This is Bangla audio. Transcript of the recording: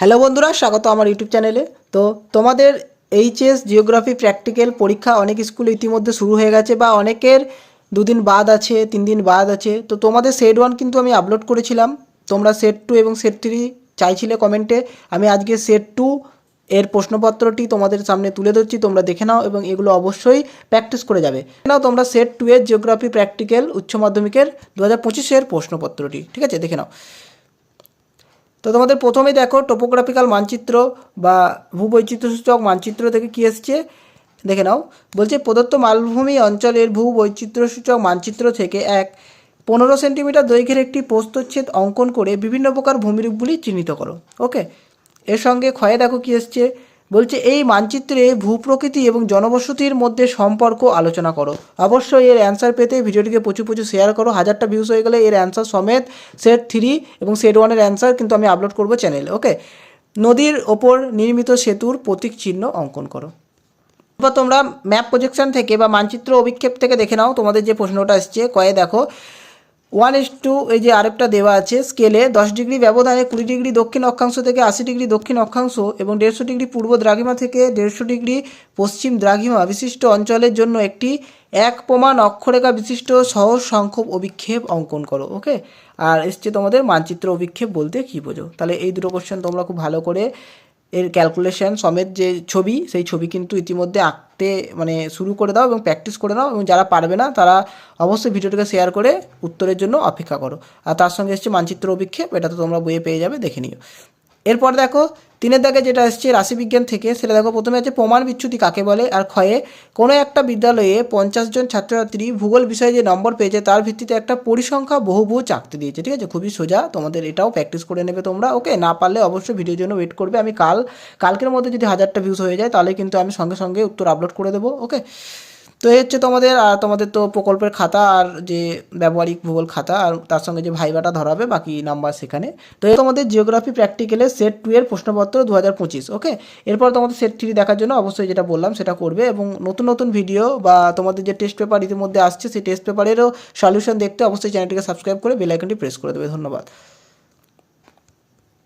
হ্যালো বন্ধুরা, স্বাগত আমার ইউটিউব চ্যানেলে তো তোমাদের এইচএস জিওগ্রাফি প্র্যাকটিক্যাল পরীক্ষা অনেক স্কুলে ইতিমধ্যে শুরু হয়ে গেছে বা অনেকের দুদিন বাদ আছে, তিন দিন বাদ আছে। তো তোমাদের সেট ওয়ান কিন্তু আমি আপলোড করেছিলাম। তোমরা সেট টু এবং সেট থ্রি চাইছিলে কমেন্টে আমি আজকে সেট টু এর প্রশ্নপত্রটি তোমাদের সামনে তুলে ধরছি, তোমরা দেখে নাও এবং এগুলো অবশ্যই প্র্যাকটিস করে যাবে। নাও তোমরা সেট টু এর জিওগ্রাফি প্র্যাকটিক্যাল উচ্চ মাধ্যমিকের দু হাজার পঁচিশের প্রশ্নপত্রটি। ঠিক আছে, দেখে নাও। তো তোমাদের প্রথমেই দেখো টোপোগ্রাফিক্যাল মানচিত্র বা ভূবৈচিত্র্যসূচক মানচিত্র থেকে কী এসছে? দেখে নাও। বলছে প্রদত্ত মালভূমি অঞ্চলের ভূবৈচিত্র্যসূচক মানচিত্র থেকে এক, পনেরো সেন্টিমিটার দৈর্ঘ্যের একটি প্রস্তচ্ছেদ অঙ্কন করে বিভিন্ন প্রকার ভূমিরূপগুলি চিহ্নিত করো। ওকে? এর সঙ্গে ক্ষয়ে দেখো কী এসছে? বলছে, এই মানচিত্রে ভূপ্রকৃতি এবং জনবসতির মধ্যে সম্পর্ক আলোচনা করো। অবশ্যই এর অ্যান্সার পেতে ভিডিওটিকে প্রচুর প্রচুর শেয়ার করো। হাজারটা ভিউজ হয়ে গেলে এর অ্যান্সার সমেত সেট থ্রি এবং সেট ওয়ানের অ্যান্সার কিন্তু আমি আপলোড করব চ্যানেলে ওকে নদীর ওপর নির্মিত সেতুর প্রতীক চিহ্ন অঙ্কন করো। এরপর তোমরা ম্যাপ প্রজেকশন থেকে বা মানচিত্র অভিক্ষেপ থেকে দেখে নাও। তোমাদের যে প্রশ্নটা আসছে, কয়ে দেখো ওয়ান ইস টু, এই যে আরেকটা দেওয়া আছে, স্কেলে দশ ডিগ্রি ব্যবধানে কুড়ি ডিগ্রি দক্ষিণ অক্ষাংশ থেকে আশি ডিগ্রি দক্ষিণ অক্ষাংশ এবং দেড়শো ডিগ্রি পূর্ব দ্রাঘিমা থেকে দেড়শো ডিগ্রি পশ্চিম দ্রাঘিমা বিশিষ্ট অঞ্চলের জন্য একটি এক প্রমাণ অক্ষরেখা বিশিষ্ট সহজ সংখ্যক অভিক্ষেপ অঙ্কন করো, ওকে? আর এসছে তোমাদের মানচিত্র অভিক্ষেপ বলতে কী বোঝো? তাহলে এই দুটো কোশ্চেন তোমরা খুব ভালো করে এর ক্যালকুলেশন সমেত যে ছবি, সেই ছবি কিন্তু ইতিমধ্যে আঁকতে মানে শুরু করে দাও এবং প্র্যাকটিস করে দাও এবং যারা পারবে না, তারা অবশ্যই ভিডিওটাকে শেয়ার করে উত্তরের জন্য অপেক্ষা করো। আর তার সঙ্গে এসছে মানচিত্র অভিক্ষেপ, এটা তো তোমরা বইয়ে পেয়ে যাবে, দেখে নিও। এরপর দেখো, তিনের দাগে যেটা এসছে, রাশিবিজ্ঞান থেকে, সেটা দেখো, প্রথমে আছে প্রমাণ বিচ্যুতি কাকে বলে আর ক্ষয়ে কোনো একটা বিদ্যালয়ে পঞ্চাশ জন ছাত্রছাত্রী ভূগোল বিষয়ে যে নম্বর পেয়েছে, তার ভিত্তিতে একটা পরিসংখ্যা বহুভুজ আঁকতে দিয়েছে, ঠিক আছে? খুবই সোজা, তোমাদের এটাও প্র্যাকটিস করে নেবে তোমরা ওকে না পারলে অবশ্যই ভিডিওর জন্য ওয়েট করবে। আমি কাল, কালকের মধ্যে যদি হাজারটা ভিউজ হয়ে যায়, তাহলে কিন্তু আমি সঙ্গে সঙ্গে উত্তর আপলোড করে দেবো ওকে তো এই হচ্ছে তোমাদের, আর তোমাদের তো প্রকল্পের খাতা আর যে ব্যবহারিক ভূগোল খাতা আর তার সঙ্গে যে ভাইবাটা ধরাবে, বাকি নাম্বার সেখানে। তো তোমাদের জিওগ্রাফি প্র্যাকটিক্যালের সেট টু এর প্রশ্নপত্র দু হাজার পঁচিশ ওকে এরপর তোমাদের সেট থ্রি দেখার জন্য অবশ্যই যেটা বললাম সেটা করবে এবং নতুন নতুন ভিডিও বা তোমাদের যে টেস্ট পেপার ইতিমধ্যে আসছে, সেই টেস্ট পেপারেরও সলিউশন দেখতে অবশ্যই চ্যানেলটিকে সাবস্ক্রাইব করে বেল আইকনটি প্রেস করে দেবে। ধন্যবাদ।